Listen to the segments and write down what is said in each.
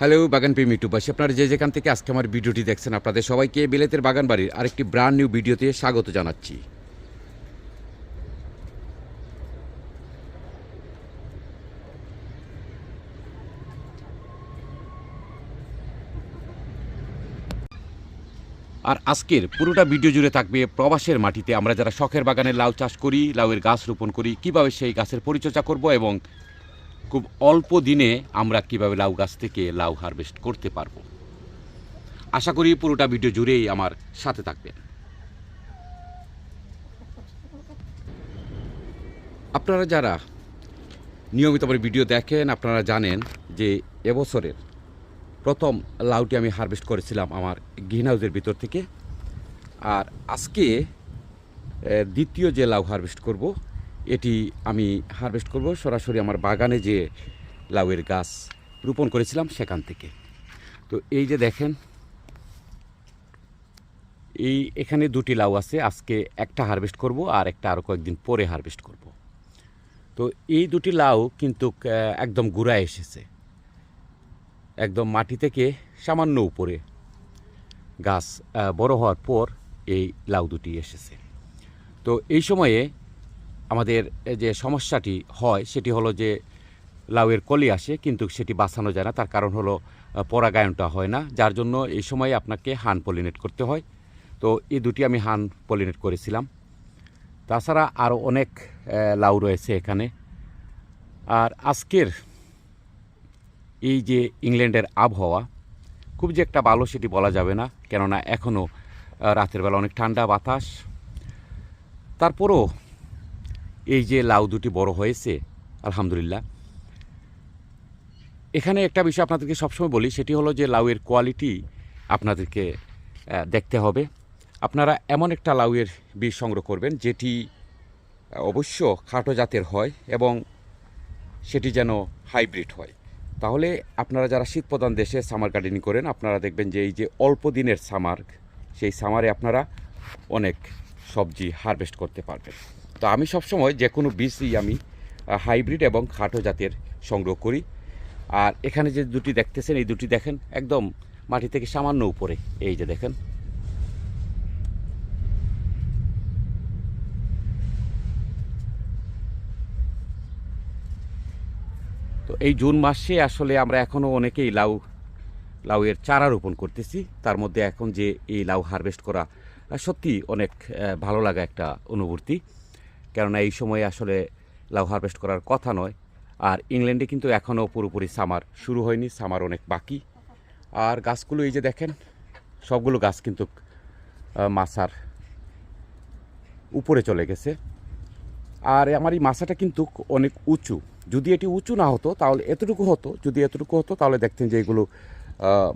Hello, বাগান প্রেমী ইউটিউবাসী আপনারা যে যেখান থেকে আজকে আমার ভিডিওটি দেখছেন, আপনাদের সবাইকে বিলেতের বাগান বাড়ির আরেকটি ব্র্যান্ড নিউ ভিডিওতে স্বাগত জানাচ্ছি। আর আজকের পুরোটা ভিডিও জুড়ে থাকবে প্রবাসের মাটিতে। আমরা যারা শখের বাগানে লাউ চাষ করি, লাউয়ের গাছ রোপণ করি, কীভাবে সেই গাছের পরিচর্যা করব এবং খুব অল্প দিনে আমরা কীভাবে লাউ গাছ থেকে লাউ হারভেস্ট করতে পারব। আশা করি পুরোটা ভিডিও জুড়েই আমার সাথে থাকবেন। আপনারা যারা নিয়মিত আমার ভিডিও দেখেন, আপনারা জানেন যে এবছরের প্রথম লাউটি আমি হারভেস্ট করেছিলাম আমার গ্রিন হাউসের ভিতর থেকে। আর আজকে দ্বিতীয় যে লাউ হারভেস্ট করব এটি আমি হারভেস্ট করব। সরাসরি আমার বাগানে যে লাউয়ের গাছ রোপণ করেছিলাম সেখান থেকে। তো এই যে দেখেন, এই এখানে দুটি লাউ আছে। আজকে একটা হারভেস্ট করব আর একটা আরও কয়েকদিন পরে হারভেস্ট করব। তো এই দুটি লাউ কিন্তু একদম গুড়ায় এসেছে। একদম মাটি থেকে সামান্য উপরে গাছ বড় হওয়ার পর এই লাউ দুটি এসেছে। তো এই সময়ে আমাদের যে সমস্যাটি হয় সেটি হলো যে লাউয়ের কলি আসে কিন্তু সেটি বাঁচানো যায় না। তার কারণ হলো পরাগায়নটা হয় না, যার জন্য এই সময় আপনাকে হান পলিনেট করতে হয়। তো এই দুটি আমি হান পলিনেট করেছিলাম। তাছাড়া আরও অনেক লাউ রয়েছে এখানে। আর আজকের এই যে ইংল্যান্ডের আবহাওয়া, খুব যে একটা ভালো সেটি বলা যাবে না, কেননা এখনও রাতের বেলা অনেক ঠান্ডা বাতাস। তারপরও এই যে লাউ দুটি বড় হয়েছে, আলহামদুলিল্লাহ। এখানে একটা বিষয় আপনাদেরকে সবসময় বলি, সেটি হলো যে লাউয়ের কোয়ালিটি আপনাদেরকে দেখতে হবে। আপনারা এমন একটা লাউয়ের বীজ সংগ্রহ করবেন, যেটি অবশ্য খাটো জাতের হয় এবং সেটি যেন হাইব্রিড হয়। তাহলে আপনারা যারা শীতপ্রধান দেশে সামার গার্ডেনিং করেন, আপনারা দেখবেন যে এই যে অল্প দিনের সামার, সেই সামারে আপনারা অনেক সবজি হারভেস্ট করতে পারবেন। তো আমি সবসময় যে কোনো বীজই আমি হাইব্রিড এবং খাটো জাতের সংগ্রহ করি। আর এখানে যে দুটি দেখতেছেন, এই দুটি দেখেন একদম মাটি থেকে সামান্য উপরে, এই যে দেখেন। তো এই জুন মাসে আসলে আমরা এখনও অনেকেই লাউ, লাউয়ের চারা রোপণ করতেছি। তার মধ্যে এখন যে এই লাউ হারভেস্ট করা সত্যি অনেক ভালো লাগা একটা অনুভূতি। কেননা এই সময়ে আসলে লাউ হারভেস্ট করার কথা নয়। আর ইংল্যান্ডে কিন্তু এখনও পুরোপুরি সামার শুরু হয়নি, সামার অনেক বাকি। আর গাছগুলো এই যে দেখেন, সবগুলো গাছ কিন্তু মাসার উপরে চলে গেছে। আর আমার এই মাছাটা কিন্তু অনেক উঁচু। যদি এটি উঁচু না হতো, তাহলে এতটুকু হতো, যদি এতটুকু হতো, তাহলে দেখতেন যে এগুলো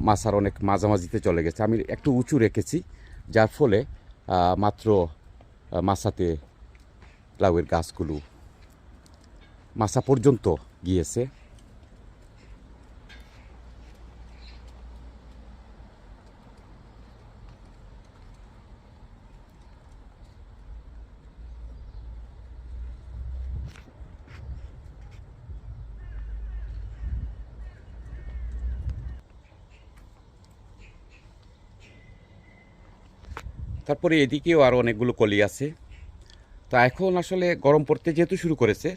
মাছার অনেক মাঝামাঝিতে চলে গেছে। আমি একটু উঁচু রেখেছি, যার ফলে মাত্র মাছাতে লাউয়ের গাছগুলো মাসা পর্যন্ত গিয়েছে। তারপরে এদিকেও আরও অনেকগুলো কলি আছে। তো এখন আসলে গরম পড়তে যেহেতু শুরু করেছে,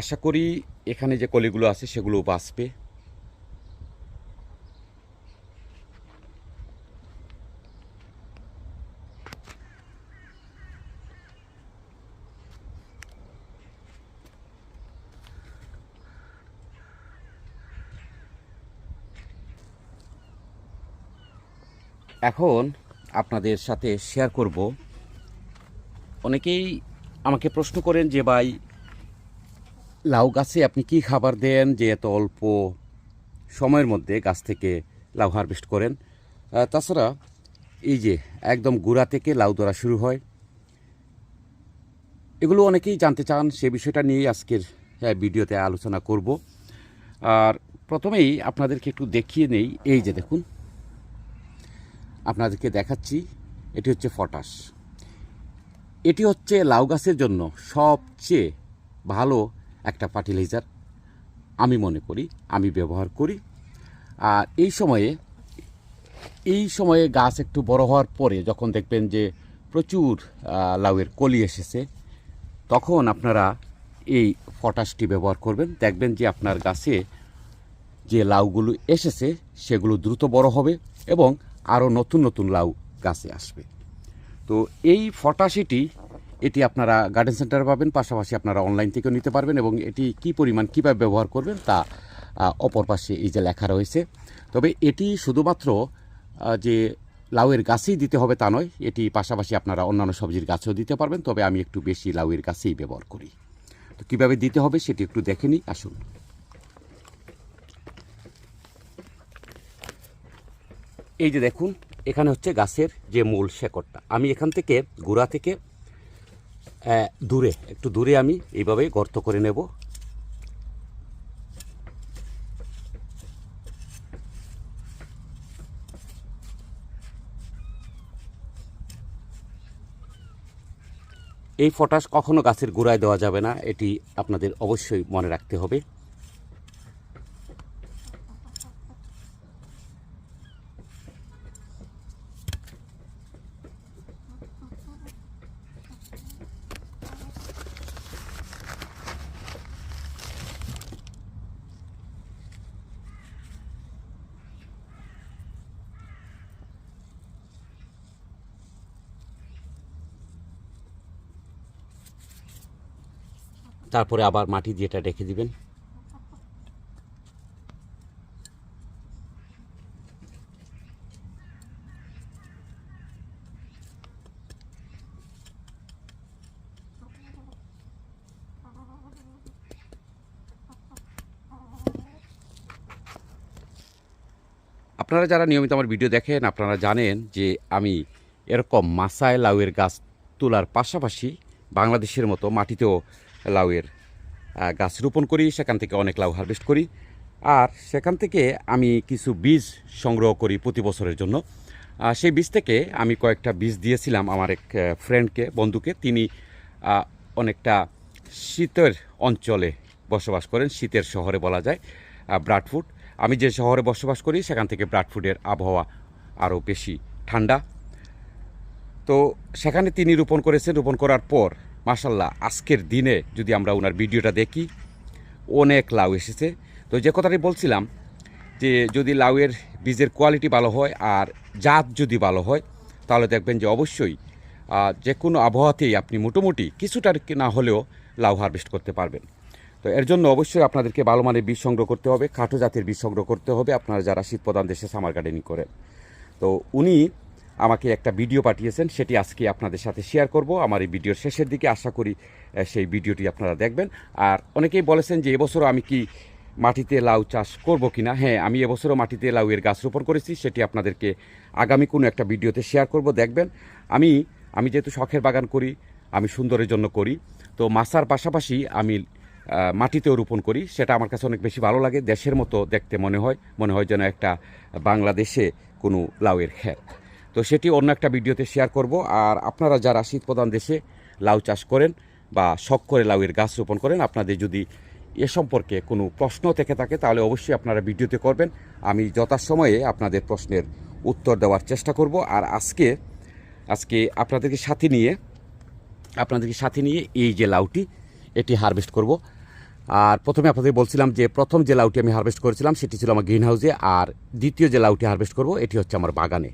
আশা করি এখানে যে কলিগুলো আছে সেগুলো বাঁচবে। এখন আপনাদের সাথে শেয়ার করব। অনেকেই আমাকে প্রশ্ন করেন যে, ভাই, লাউ গাছে আপনি কি খাবার দেন? যে এত অল্প সময়ের মধ্যে গাছ থেকে লাউ হারভেস্ট করেন। তাছাড়া এই যে একদম গুড়া থেকে লাউ ধরা শুরু হয়, এগুলো অনেকেই জানতে চান, সে বিষয়টা নিয়েই আজকের ভিডিওতে আলোচনা করব। আর প্রথমেই আপনাদেরকে একটু দেখিয়ে নেই, এই যে দেখুন, আপনাদেরকে দেখাচ্ছি, এটি হচ্ছে পটাশ। এটি হচ্ছে লাউ গাছের জন্য সবচেয়ে ভালো একটা ফার্টিলাইজার, আমি মনে করি, আমি ব্যবহার করি। আর এই সময়ে এই সময়ে গাছ একটু বড় হওয়ার পরে যখন দেখবেন যে প্রচুর লাউয়ের কলি এসেছে, তখন আপনারা এই পটাশটি ব্যবহার করবেন। দেখবেন যে আপনার গাছে যে লাউগুলো এসেছে, সেগুলো দ্রুত বড় হবে এবং আরও নতুন নতুন লাউ গাছে আসবে। তো এই ফটাশিটি, এটি আপনারা গার্ডেন সেন্টারে পাবেন, পাশাপাশি আপনারা অনলাইন থেকেও নিতে পারবেন এবং এটি কি পরিমাণ, কীভাবে ব্যবহার করবেন তা অপর পাশে এই যে লেখা রয়েছে। তবে এটি শুধুমাত্র যে লাউয়ের গাছেই দিতে হবে তা নয়, এটি পাশাপাশি আপনারা অন্যান্য সবজির গাছেও দিতে পারবেন, তবে আমি একটু বেশি লাউয়ের গাছেই ব্যবহার করি। তো কীভাবে দিতে হবে সেটি একটু দেখে নিই, আসুন। এই যে দেখুন এখানে হচ্ছে গাছের যে মূল শেকড়টা। আমি এখান থেকে গোড়া থেকে দূরে, একটু দূরে আমি এইভাবে গর্ত করে নেব। এই পটাশ কখনো গাছের গোড়ায় দেওয়া যাবে না, এটি আপনাদের অবশ্যই মনে রাখতে হবে। তারপরে আবার মাটি দিয়ে এটা রেখে দিবেন। আপনারা যারা নিয়মিত আমার ভিডিও দেখেন, আপনারা জানেন যে আমি এরকম মাসায় লাউয়ের গাছ তোলার পাশাপাশি বাংলাদেশের মতো মাটিতেও লাউয়ের গাছ রোপণ করি, সেখান থেকে অনেক লাউ হারভেস্ট করি। আর সেখান থেকে আমি কিছু বীজ সংগ্রহ করি প্রতি বছরের জন্য। সেই বীজ থেকে আমি কয়েকটা বীজ দিয়েছিলাম আমার এক ফ্রেন্ডকে বন্ধুকে। তিনি অনেকটা শীতের অঞ্চলে বসবাস করেন, শীতের শহরে বলা যায় ব্রাডফুড আমি যে শহরে বসবাস করি, সেখান থেকে ব্রাডফুডের আবহাওয়া আরও বেশি ঠান্ডা। তো সেখানে তিনি রোপণ করেছেন। রোপণ করার পর মাসাল্লাহ আজকের দিনে যদি আমরা ওনার ভিডিওটা দেখি, অনেক লাউ এসেছে। তো যে কথাটি বলছিলাম যে যদি লাউয়ের বীজের কোয়ালিটি ভালো হয় আর জাত যদি ভালো হয়, তাহলে দেখবেন যে অবশ্যই যে কোনো আবহাওয়াতেই আপনি মোটামুটি কিছুটা না হলেও লাউ হারভেস্ট করতে পারবেন। তো এর জন্য অবশ্যই আপনাদেরকে ভালো মানের বীজ সংগ্রহ করতে হবে, খাটো জাতের বীজ সংগ্রহ করতে হবে, আপনারা যারা শীত প্রধান দেশে সামার গার্ডেনিং করেন। তো উনি আমাকে একটা ভিডিও পাঠিয়েছেন, সেটি আজকে আপনাদের সাথে শেয়ার করব। আমার এই ভিডিওর শেষের দিকে আশা করি সেই ভিডিওটি আপনারা দেখবেন। আর অনেকেই বলেছেন যে এবছরও আমি কি মাটিতে লাউ চাষ করব কিনা? হ্যাঁ আমি এবছরও মাটিতে লাউয়ের গাছ রোপণ করেছি, সেটি আপনাদেরকে আগামী কোনো একটা ভিডিওতে শেয়ার করব, দেখবেন। আমি আমি যেহেতু শখের বাগান করি, আমি সুন্দরের জন্য করি, তো মাছার পাশাপাশি আমি মাটিতেও রোপণ করি, সেটা আমার কাছে অনেক বেশি ভালো লাগে, দেশের মতো দেখতে মনে হয় মনে হয় যেন একটা বাংলাদেশে কোনো লাউয়ের ক্ষেত তো সেটি অন্য একটা ভিডিওতে শেয়ার করব। আর আপনারা যারা শীত প্রধান দেশে লাউ চাষ করেন বা শখ করে লাউয়ের গাছ রোপণ করেন, আপনাদের যদি এ সম্পর্কে কোনো প্রশ্ন থেকে থাকে, তাহলে অবশ্যই আপনারা ভিডিওতে করবেন। আমি যথাসময়ে আপনাদের প্রশ্নের উত্তর দেওয়ার চেষ্টা করব। আর আজকে আজকে আপনাদেরকে সাথে নিয়ে, আপনাদেরকে সাথে নিয়ে এই যে লাউটি, এটি হারভেস্ট করব। আর প্রথমে আপনাদের বলছিলাম যে প্রথম যে লাউটি আমি হারভেস্ট করেছিলাম, সেটি ছিল আমার গ্রিন হাউসে আর দ্বিতীয় যে লাউটি হারভেস্ট করব, এটি হচ্ছে আমার বাগানে।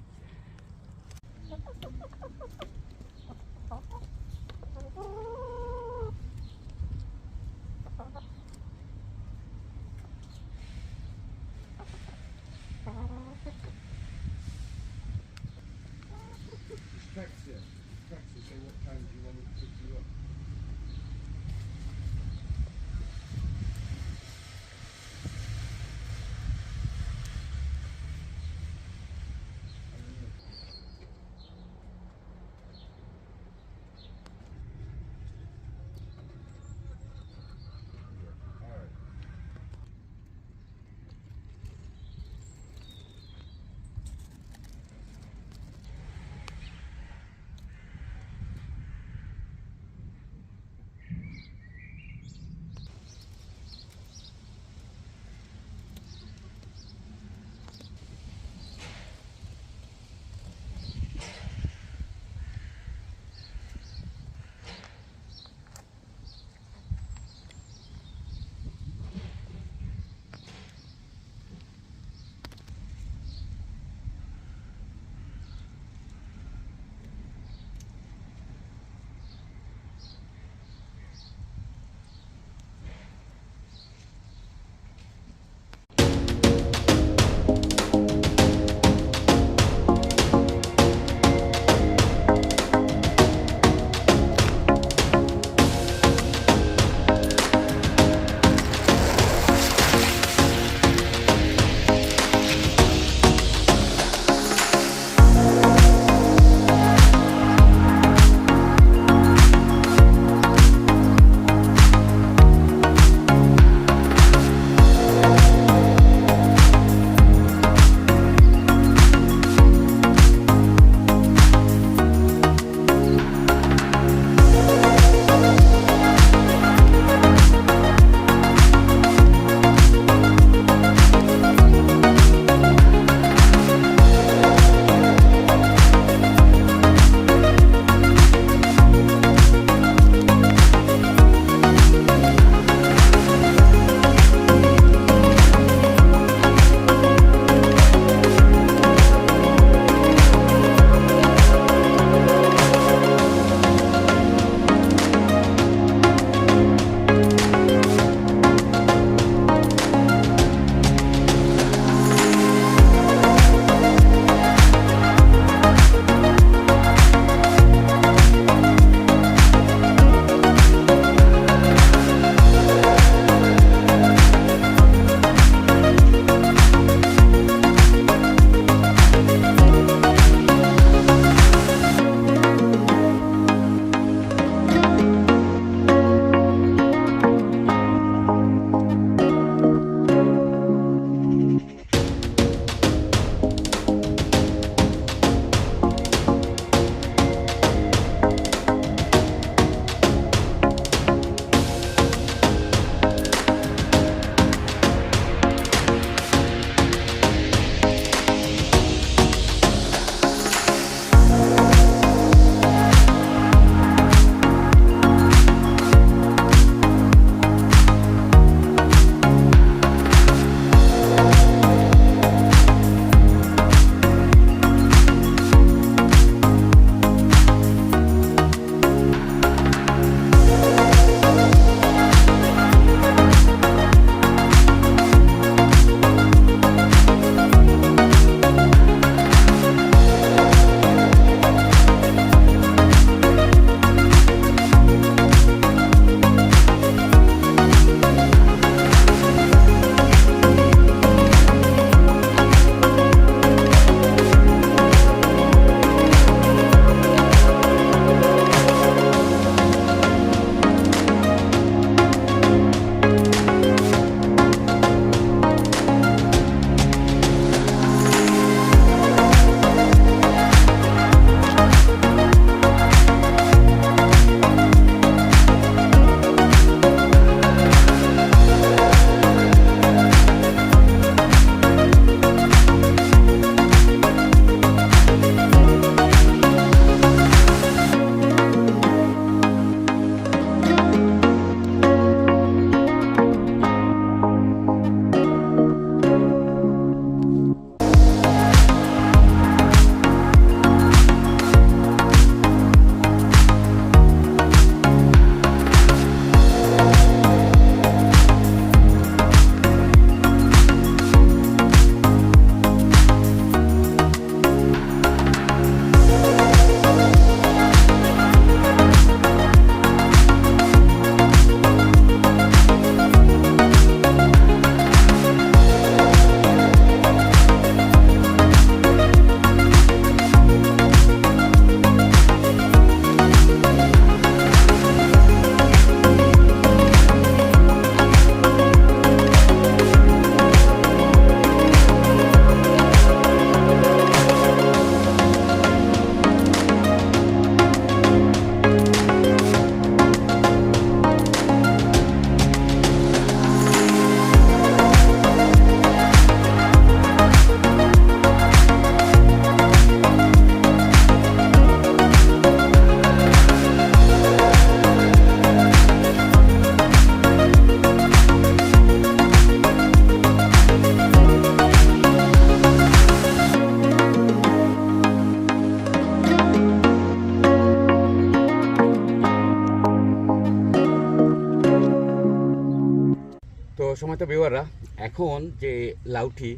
তো বেওয়াররা এখন যে লাউটি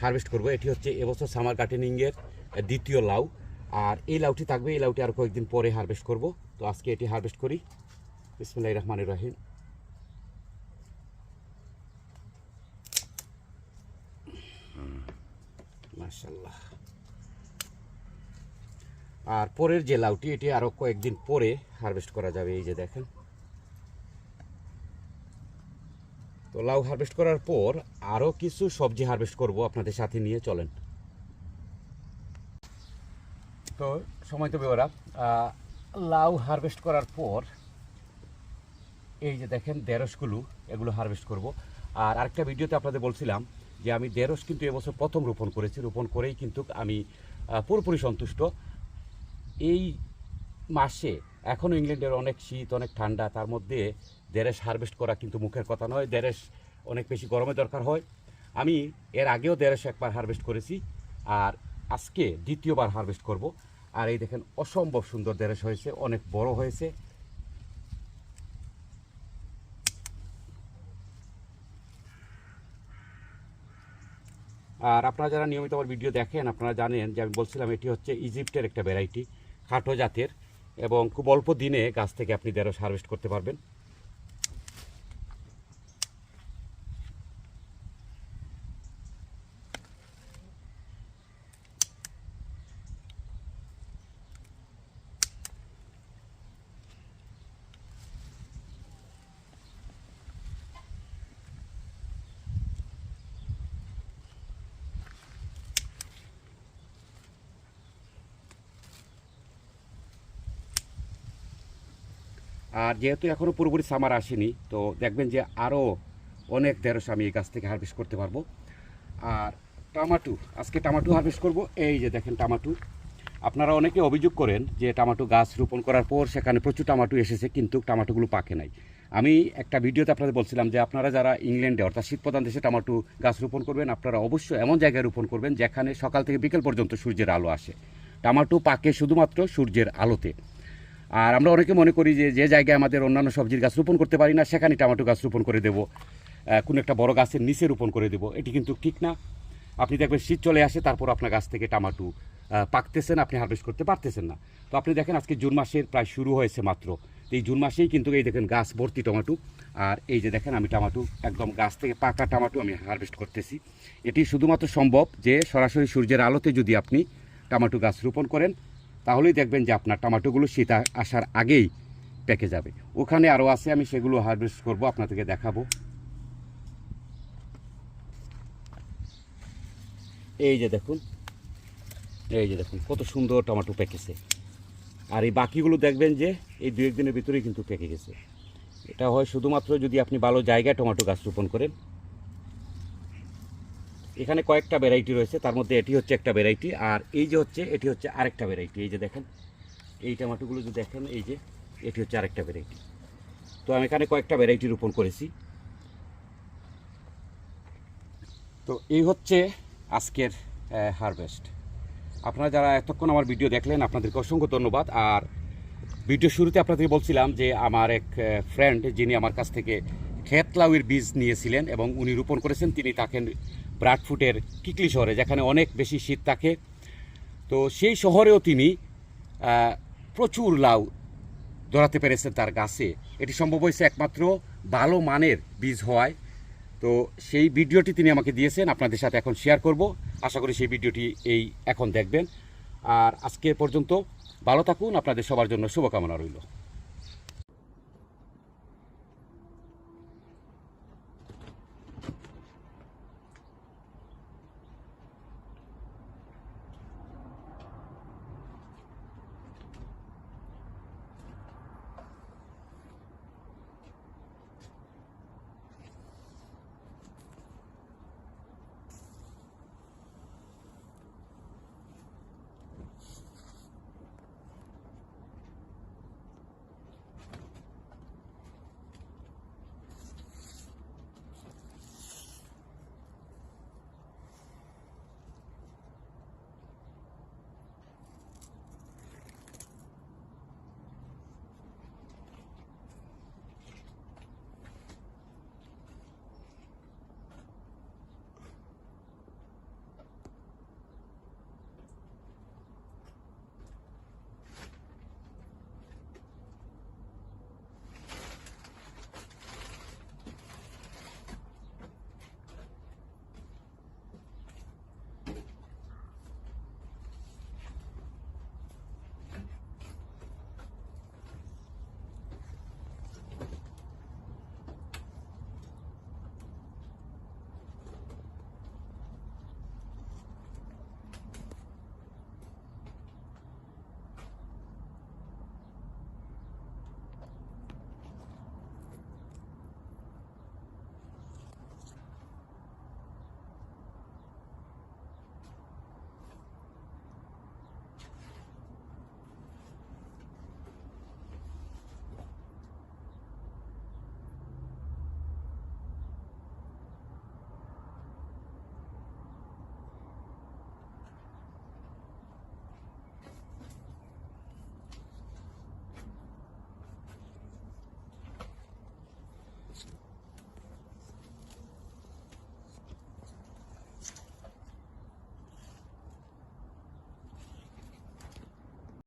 হারভেস্ট করব, এটি হচ্ছে এবছর সামার গার্ডেনিংয়ের দ্বিতীয় লাউ। আর এই লাউটি থাকবে, এই লাউটি আর কয়েকদিন পরে হারভেস্ট করব। তো আজকে এটি হারভেস্ট করি। বিসমুল্লাহ রহমান রাহিম। আর পরের যে লাউটি, এটি আরও কয়েকদিন পরে হারভেস্ট করা যাবে, এই যে দেখেন। তো লাউ হারভেস্ট করার পর আরও কিছু সবজি হারভেস্ট করব আপনাদের সাথে নিয়ে চলেন। তো সময় তো বেওরা লাউ হারভেস্ট করার পর এই যে দেখেন দেড়শগুলো এগুলো হারভেস্ট করব। আর আরেকটা ভিডিওতে আপনাদের বলছিলাম যে আমি দেড়শ কিন্তু এবছর প্রথম রোপণ করেছি, রোপণ করেই কিন্তু আমি পুরোপুরি সন্তুষ্ট। এই মাসে এখনও ইংল্যান্ডের অনেক শীত, অনেক ঠান্ডা, তার মধ্যে দেরেশ হারভেস্ট করা কিন্তু মুখের কথা নয়। দেরেশ অনেক বেশি গরমে দরকার হয়। আমি এর আগেও দেরেশ একবার হারভেস্ট করেছি আর আজকে দ্বিতীয়বার হারভেস্ট করব। আর এই দেখেন, অসম্ভব সুন্দর দেরেশ হয়েছে, অনেক বড় হয়েছে। আর আপনারা যারা নিয়মিত আমার ভিডিও দেখেন, আপনারা জানেন যে আমি বলছিলাম এটি হচ্ছে ইজিপ্টের একটা ভ্যারাইটি খাটো জাতের। এবং খুব অল্প দিনে গাছ থেকে আপনি দেড়শ হারভেস্ট করতে পারবেন। আর যেহেতু এখনও পুরোপুরি সামার আসেনি, তো দেখবেন যে আরও অনেক দেড়শো আমি এই গাছ থেকে হারভেস্ট করতে পারব। আর টামাটু, আজকে টামাটু হারভেস্ট করব। এই যে দেখেন টামাটু। আপনারা অনেকে অভিযোগ করেন যে টামাটো গাছ রোপণ করার পর সেখানে প্রচুর টামাটু এসেছে, কিন্তু টামাটোগুলো পাকে নাই। আমি একটা ভিডিওতে আপনাদের বলছিলাম যে আপনারা যারা ইংল্যান্ডে, অর্থাৎ শীতপ্রধান দেশে টামাটু গাছ রোপণ করবেন, আপনারা অবশ্যই এমন জায়গায় রোপণ করবেন যেখানে সকাল থেকে বিকেল পর্যন্ত সূর্যের আলো আসে। টামাটো পাকে শুধুমাত্র সূর্যের আলোতে। আর আমরা অনেকে মনে করি যে যে জায়গায় আমাদের অন্যান্য সবজির গাছ রোপণ করতে পারি না, সেখানে টমেটো গাছ রোপণ করে দেবো। কোনো একটা বড় গাছের নিচে রোপণ করে দেবো। এটি কিন্তু ঠিক না। আপনি দেখবেন শীত চলে আসে, তারপর আপনার গাছ থেকে টমাটো পাকতেছেন, আপনি হারভেস্ট করতে পারতেছেন না। তো আপনি দেখেন আজকে জুন মাসের প্রায় শুরু হয়েছে মাত্র। এই জুন মাসেই কিন্তু এই দেখেন গাছ ভর্তি টমাটো। আর এই যে দেখেন আমি টমাটো, একদম গাছ থেকে পাকা টমাটো আমি হারভেস্ট করতেছি। এটি শুধুমাত্র সম্ভব যে সরাসরি সূর্যের আলোতে যদি আপনি টমাটো গাছ রোপণ করেন তাহলেই দেখবেন যে আপনার টমেটোগুলো শীত আসার আগেই পেকে যাবে। ওখানে আরও আছে, আমি সেগুলো হারভেস্ট করব, আপনাদেরকে দেখাবো। এই যে দেখুন, এই যে দেখুন, কত সুন্দর টমাটো পেকেছে। আর এই বাকিগুলো দেখবেন যে এই দু একদিনের ভিতরেই কিন্তু পেকে গেছে। এটা হয় শুধুমাত্র যদি আপনি ভালো জায়গায় টমেটো গাছ রোপণ করেন এখানে কয়েকটা ভ্যারাইটি রয়েছে, তার মধ্যে এটি হচ্ছে একটা ভ্যারাইটি আর এই যে হচ্ছে, এটি হচ্ছে আরেকটা ভ্যারাইটি এই যে দেখেন, এই টমেটোগুলো যদি দেখেন, এই যে এটি হচ্ছে আরেকটা ভ্যারাইটি তো আমি এখানে কয়েকটা ভ্যারাইটি রোপণ করেছি। তো এই হচ্ছে আজকের হারভেস্ট আপনারা যারা এতক্ষণ আমার ভিডিও দেখলেন, আপনাদেরকে অসংখ্য ধন্যবাদ। আর ভিডিও শুরুতে আপনাদের বলছিলাম যে, আমার এক ফ্রেন্ড যিনি আমার কাছ থেকে খেতলাউয়ের বীজ নিয়েছিলেন এবং উনি রোপণ করেছেন, তিনি থাকেন ব্রাডফুটের কিকলি শহরে, যেখানে অনেক বেশি শীত থাকে। তো সেই শহরেও তিনি প্রচুর লাউ ধরাতে পেরেছেন তার গাছে। এটি সম্ভব হয়েছে একমাত্র ভালো মানের বীজ হওয়ায়। তো সেই ভিডিওটি তিনি আমাকে দিয়েছেন, আপনাদের সাথে এখন শেয়ার করব। আশা করি সেই ভিডিওটি এই এখন দেখবেন। আর আজকে পর্যন্ত ভালো থাকুন, আপনাদের সবার জন্য শুভকামনা রইল।